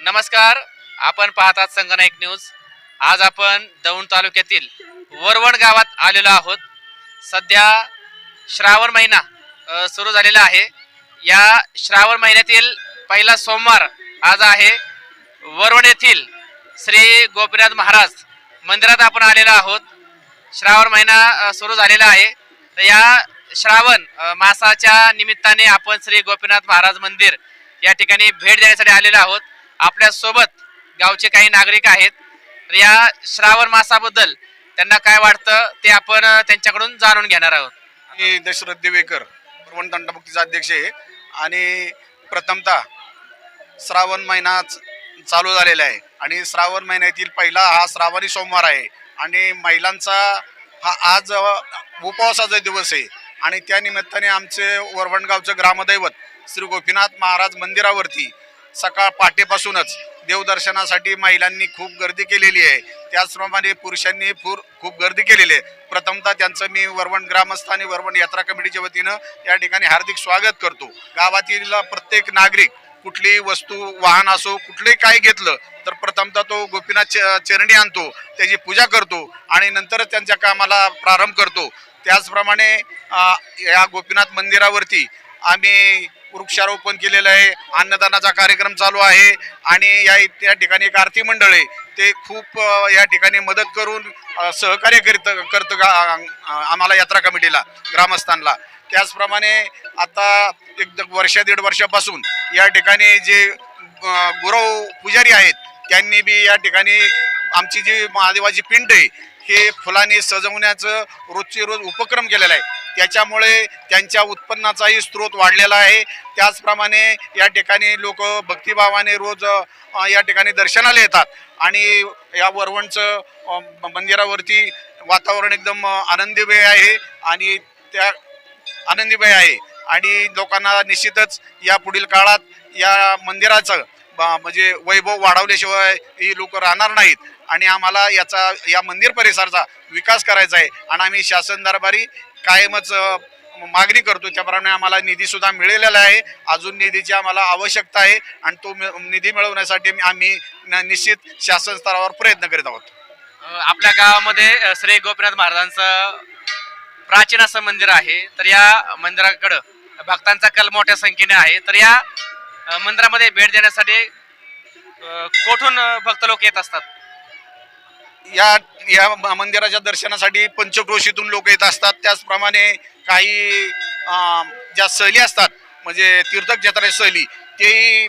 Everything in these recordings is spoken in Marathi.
नमस्कार. आपण पाहतात संगनायक न्यूज. आज आपण दौंड तालुक्यातील वरवण गावात आलेलो आहोत. सध्या श्रावण महिना सुरू झालेला आहे. या श्रावण महिन्यातील पहिला सोमवार आज आहे. वरवण येथील श्री गोपीनाथ महाराज मंदिरात आपण आलेलो आहोत. श्रावण महिना सुरू झालेला आहे. तर या श्रावण मासाच्या निमित्ताने आपण श्री गोपीनाथ महाराज मंदिर या ठिकाणी भेट देण्यासाठी आलेलो आहोत. आपल्यासोबत गावचे काही नागरिक आहेत. तर या श्रावण मासाबद्दल त्यांना काय वाटतं ते आपण त्यांच्याकडून जाणून घेणार आहोत. मी दशरथ देवेकर प्रवण दंडमुक्तीचा अध्यक्ष आहे. आणि प्रथमतः श्रावण महिना चालू झालेला आहे. आणि श्रावण महिन्यातील पहिला हा श्रावणी सोमवार आहे. आणि महिलांचा हा आज उपवासाचा दिवस आहे. आणि त्या निमित्ताने आमचे वरवणगावचं ग्रामदैवत श्री गोपीनाथ महाराज मंदिरावरती सकाळ पहाटेपासूनच देवदर्शनासाठी महिलांनी खूप गर्दी केलेली आहे. त्याचप्रमाणे पुरुषांनी पूर खूप गर्दी केलेली आहे. प्रथमतः त्यांचं मी वरवण ग्रामस्थ आणि वरवण यात्रा कमिटीच्या वतीनं या ठिकाणी हार्दिक स्वागत करतो. गावातील प्रत्येक नागरिक कुठलीही वस्तू वाहन असो कुठलंही काही घेतलं तर प्रथमतः तो गोपीनाथ च- चरणी आणतो त्याची पूजा करतो आणि नंतरच त्यांच्या कामाला प्रारंभ करतो. त्याचप्रमाणे या गोपीनाथ मंदिरावरती आम्ही वृक्षारोपण केलेलं आहे. अन्नदानाचा कार्यक्रम चालू आहे. आणि या त्या ठिकाणी एक आरती मंडळ आहे. ते खूप या ठिकाणी मदत करून सहकार्य करीत करतं का आम्हाला यात्रा कमिटीला ग्रामस्थांना. त्याचप्रमाणे आता एक वर्षा वर्ष दीड वर्षापासून या ठिकाणी जे गुरव पुजारी आहेत त्यांनी बी या ठिकाणी आमची जी महादेवाची पिंड आहे हे फुलांनी सजवण्याचं रोजचे रोज उपक्रम केलेला आहे. त्याच्यामुळे त्यांच्या उत्पन्नाचाही स्रोत वाढलेला आहे. त्याचप्रमाणे या ठिकाणी लोक भक्तिभावाने रोज या ठिकाणी दर्शनाला येतात. आणि या वरवणचं मंदिरावरती वातावरण एकदम आनंदीमय आहे आणि त्या आनंदीमय आहे. आणि लोकांना निश्चितच या पुढील काळात या मंदिराचं म्हणजे वैभव वाढवल्याशिवाय ही लोक राहणार नाहीत. आणि आम्हाला याचा या मंदिर परिसराचा विकास करायचा आहे. आणि आम्ही शासन दरबारी कायमच मागणी करतो. त्याप्रमाणे आम्हाला निधीसुद्धा मिळालेला आहे. अजून निधीची आम्हाला आवश्यकता आहे. आणि तो निधी मिळवण्यासाठी आम्ही न- निश्चित शासन स्तरावर प्रयत्न करीत आहोत. आपल्या गावामध्ये श्री गोपीनाथ महाराजांचं प्राचीन असं मंदिर आहे. तर या मंदिराकडं भक्तांचा कल मोठ्या संख्येने आहे. तर या मंदिरामध्ये भेट देण्यासाठी कोठून भक्त लोक येत असतात? या या मंदिराच्या दर्शनासाठी पंचक्रोशीतून लोक येत असतात. त्याचप्रमाणे काही ज्या सहली असतात म्हणजे तीर्थक जत्रा सहली तेही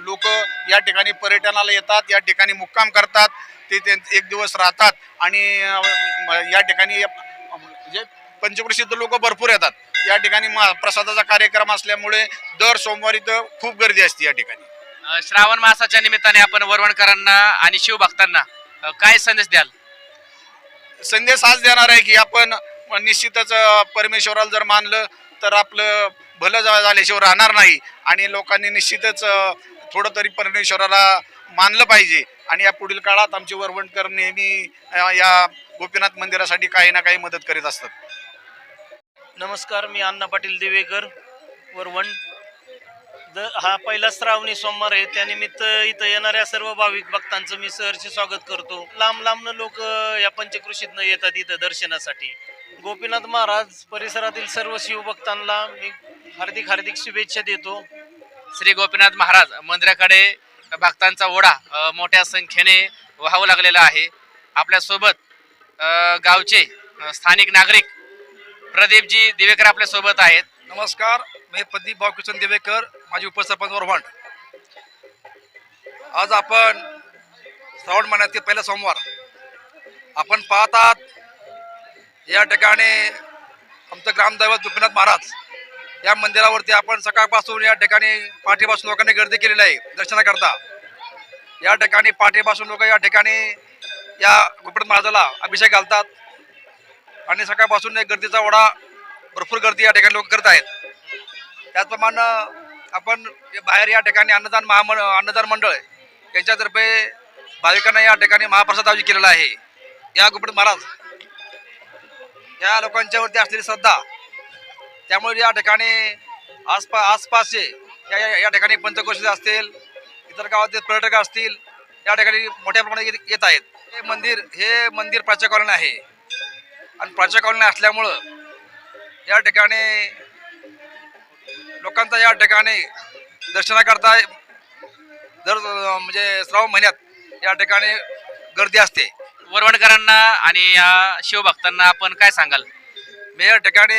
लोक या ठिकाणी पर्यटनाला येतात या ठिकाणी मुक्काम करतात ते ते एक दिवस राहतात आणि या ठिकाणी म्हणजे पंचक्रोशीत लोक भरपूर येतात. या ठिकाणी प्रसादाचा कार्यक्रम असल्यामुळे दर सोमवारी तर खूप गर्दी असते या ठिकाणी. श्रावण मासाच्या निमित्ताने आपण वरवणकरांना आणि शिवभक्तांना काय संदेश द्याल? संदेश हाच देणार आहे की आपण निश्चितच परमेश्वराला जर मानलं तर आपलं भलं झाल्याशिवाय राहणार नाही आणि लोकांनी निश्चितच थोडं तरी परमेश्वराला मानलं पाहिजे आणि या पुढील काळात आमचे वरवणकर नेहमी या गोपीनाथ मंदिरासाठी काही ना काही मदत करीत असतात. नमस्कार मी अण्णा पाटील दिवेकर वरवण. द हा पहिला श्रावणी सोमवार आहे. त्यानिमित्त इथं येणाऱ्या सर्व भाविक भक्तांचं मी सहर्ष स्वागत करतो. लांब लांबनं लोक या पंचकृषीतनं येतात इथं दर्शनासाठी. गोपीनाथ महाराज परिसरातील सर्व शिवभक्तांना मी हार्दिक हार्दिक शुभेच्छा देतो. श्री गोपीनाथ महाराज मंदिराकडे भक्तांचा ओढा मोठ्या संख्येने वाहू लागलेला आहे. आपल्यासोबत गावचे स्थानिक नागरिक प्रदीपजी दिवेकर आपल्यासोबत आहेत. नमस्कार मी प्रदीप भाऊकिशन देवेकर माझी उपसरपंच वरवण आज आपण श्रावण महिन्यातील पहिला सोमवार. आपण पाहतात या ठिकाणी आमचं ग्रामदैवत गोपीनाथ महाराज या मंदिरावरती आपण सकाळपासून या ठिकाणी पाठीपासून लोकांनी गर्दी केलेली आहे दर्शनाकरता. या ठिकाणी पाठीपासून लोक या ठिकाणी या गोपीनाथ महाराजाला अभिषेक घालतात. आणि सकाळपासून एक गर्दीचा ओढा भरपूर गर्दी या ठिकाणी लोक करत आहेत. त्याचप्रमाणे आपण बाहेर या ठिकाणी अन्नदान महामंड अन्नदान मंडळ यांच्यातर्फे भाविकांना या ठिकाणी महाप्रसाद आयोजित केलेला आहे. या गोपट महाराज या लोकांच्यावरती असलेली श्रद्धा त्यामुळे या ठिकाणी आसपा आसपासचे या या- या ठिकाणी पंचकोशी असतील इतर गावातील पर्यटक असतील या ठिकाणी मोठ्या प्रमाणात येत- येत आहेत. हे मंदिर हे मंदिर प्राच्या आहे. आणि प्राच्या कॉलनी असल्यामुळं या ठिकाणी लोकांचा या ठिकाणी दर्शनाकरता दर म्हणजे श्रावण महिन्यात या ठिकाणी गर्दी असते. वरवणकरांना आणि या शिवभक्तांना आपण काय सांगाल? मी या ठिकाणी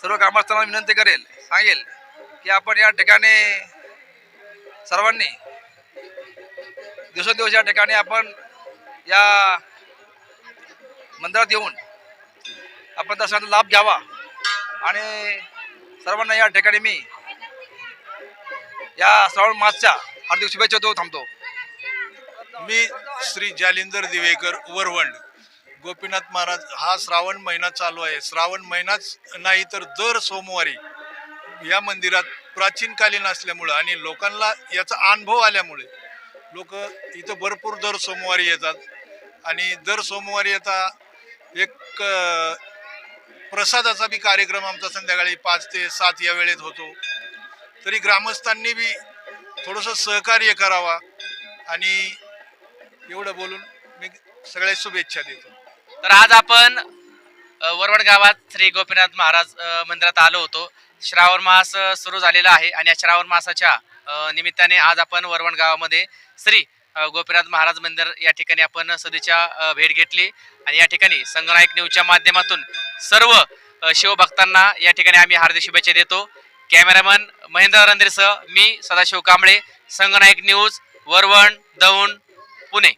सर्व ग्रामस्थांना विनंती करेल सांगेल की आपण या ठिकाणी सर्वांनी दिवसेंदिवस या ठिकाणी आपण या मंदिरात येऊन आपण दर्शनाचा लाभ घ्यावा. आणि सर्वांना या ठिकाणी मी या श्रावण मासच्या हार्दिक शुभेच्छा देऊ थांबतो. मी श्री जालिंदर दिवेकर वरवंड. गोपीनाथ महाराज हा श्रावण महिना चालू आहे. श्रावण महिनाच नाही तर दर सोमवारी या मंदिरात प्राचीनकालीन असल्यामुळं आणि लोकांना याचा अनुभव आल्यामुळे लोक इथं भरपूर दर सोमवारी येतात. आणि दर सोमवारी येता एक प्रसादाचा बी कार्यक्रम आमचा संध्याकाळी पाच ते सात या वेळेत होतो. तरी ग्रामस्थांनी बी थोडंसं सहकार्य करावा आणि एवढं बोलून मी सगळ्या शुभेच्छा देतो. तर आज आपण वरवड गावात श्री गोपीनाथ महाराज मंदिरात आलो होतो. श्रावण मास सुरू झालेला आहे आणि या श्रावण मासाच्या निमित्ताने आज आपण वरवण गावामध्ये श्री गोपीनाथ महाराज मंदिर या ठिकाणी आपण सदीच्या भेट घेतली. आणि या ठिकाणी संगनायक न्यूजच्या माध्यमातून सर्व शिवभक्तांना या ठिकाणी आम्ही हार्दिक शुभेच्छा देतो. कॅमेरामन महेंद्र रंधेरसह मी सदाशिव कांबळे संगनायक न्यूज वरवण दौंड पुणे.